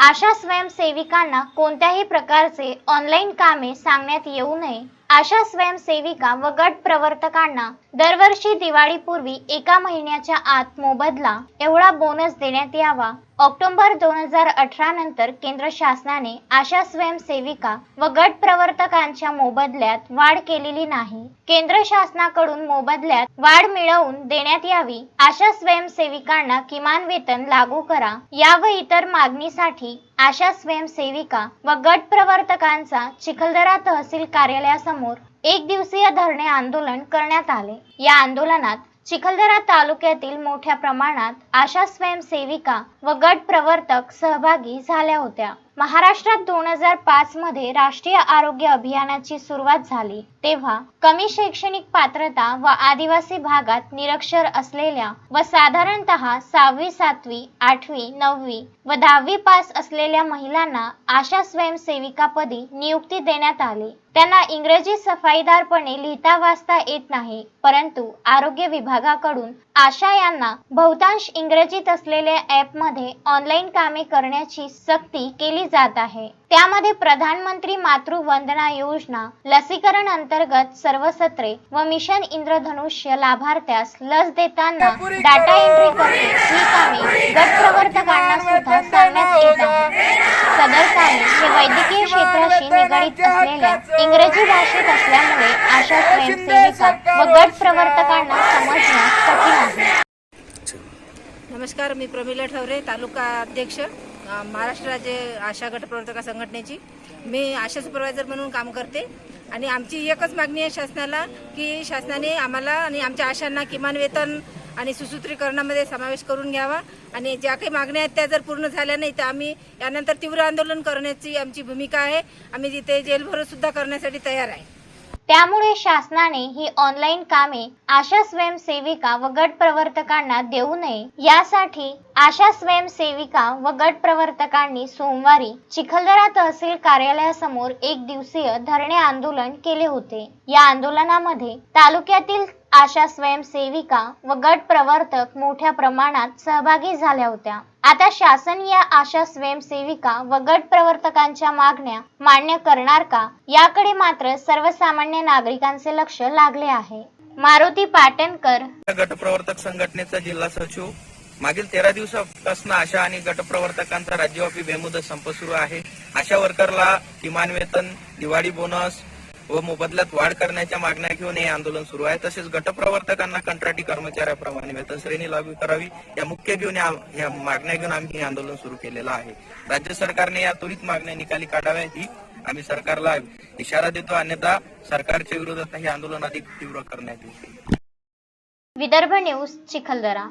आशा स्वयंसेविकांना कोणत्याही प्रकारचे ऑनलाईन कामे सांगण्यात येऊ नये. आशा स्वयंसेविका व गट प्रवर्तकांना दरवर्षी दिवाळीपूर्वी एका महिन्याच्या आत मोबदला एवढा बोनस देण्यात यावा. ऑक्टोबर दोन हजार अठरा नंतर केंद्र शासनाने आशा स्वयंसेविका व गट प्रवर्तकांच्या मोबदल्यात वाढ केलेली नाही. केंद्र शासनाकडून मोबदल्यात वाढ मिळवून देण्यात यावी. आशा स्वयंसेविकांना किमान वेतन लागू करा. या व इतर मागणीसाठी आशा स्वयंसेविका व गट प्रवर्तकांचा चिखलदरा तहसील कार्यालयासमोर एक दिवसीय धरणे आंदोलन करण्यात आले. या आंदोलनात चिखलदरा तालुक्यातील मोठ्या प्रमाणात आशा स्वयंसेविका व गट प्रवर्तक सहभागी झाल्या होत्या. महाराष्ट्रात दोन हजार पाच मध्ये राष्ट्रीय आरोग्य अभियानाची सुरुवात झाली. तेव्हा कमी शैक्षणिक पात्रता व आदिवासी भागात निरक्षर असलेल्या व साधारणतः सहावी सातवी आठवी नववी व दहावी पास असलेल्या महिलांना आशा स्वयंसेविकापदी नियुक्ती देण्यात आली. त्यांना इंग्रजी सफाईदारपणे लिहिता वाचता येत नाही परंतु आरोग्य विभागाकडून आशा यांना बहुतांश इंग्रजीत असलेल्या ॲपमध्ये ऑनलाईन कामे करण्याची सक्ती केली जात आहे. त्यामध्ये प्रधानमंत्री मातृ वंदना योजना लसीकरण अंतर्गत सर्व सत्रे व मिशन इंद्रधनुष्य लाभार्थ्यास लस देताना डाटा एंट्री करणे ही कामे गट प्रवर्तकांना सुद्धा सांगण्यात येत आहे सदर कामे हे वैद्यकीय क्षेत्राशी निगडीत असलेल्या इंग्रजी भाषेत असल्यामुळे आशा स्वयंसेविका व गट प्रवर्तकांना समजण्यास कठीण आहे. नमस्कार मी प्रमिला ठवरे तालुका अध्यक्ष. महाराष्ट्र राज्य आशा गट प्रवर्तका संघटनेची. मी आशा सुपरवायझर म्हणून काम करते. आणि आमची एकच मागणी आहे शासनाला की शासनाने आम्हाला आणि आमच्या आशांना किमान वेतन आणि सुसूत्रीकरणामध्ये समावेश करून घ्यावा. आणि ज्या काही मागण्या आहेत त्या जर पूर्ण झाल्या नाही तर आम्ही यानंतर तीव्र आंदोलन करण्याची आमची भूमिका आहे. आम्ही तिथे जेलभरोसुद्धा करण्यासाठी तयार आहे. त्यामुळे शासनाने ही ऑनलाईन कामे आशा स्वयंसेविका व गट प्रवर्तकांना देऊ नये. यासाठी आशा स्वयंसेविका व गट प्रवर्तकांनी सोमवारी चिखलदरा तहसील कार्यालयासमोर एक दिवसीय धरणे आंदोलन केले होते. या आंदोलनामध्ये तालुक्यातील आशा स्वयंसेविका व गट प्रवर्तक मोठ्या प्रमाणात सहभागी झाल्या होत्या. आता शासन या आशा स्वयंसेविका व गट प्रवर्तकांच्या मागण्या मान्य करणार का? याकडे मात्र सर्वसामान्य नागरिकांचे लक्ष लागले आहे. मारुती पाटणकर गट प्रवर्तक संघटनेचा जिल्हा सचिव. मागील तेरा दिवसापासून आशा आणि गटप्रवर्तकांचा राज्यव्यापी बेमुदत संप सुरू आहे. आशा वर्करला किमान वेतन दिवाळी बोनस व मोबदल्यात वाढ करण्याच्या मागण्या घेऊन हे आंदोलन सुरू आहे. तसेच गटप्रवर्तकांना कंत्राटी कर्मचाऱ्याप्रमाणे वेतन श्रेणी लागू करावी. या मुख्य घेऊन या मागण्या घेऊन आम्ही हे आंदोलन सुरू केलेलं आहे. राज्य सरकारने या त्वरित मागण्या निकाली काढाव्या ही आम्ही सरकारला इशारा देतो. अन्यथा सरकारच्या विरोधात हे आंदोलन अधिक तीव्र करण्यात येईल. विदर्भ न्यूज चिखलदरा.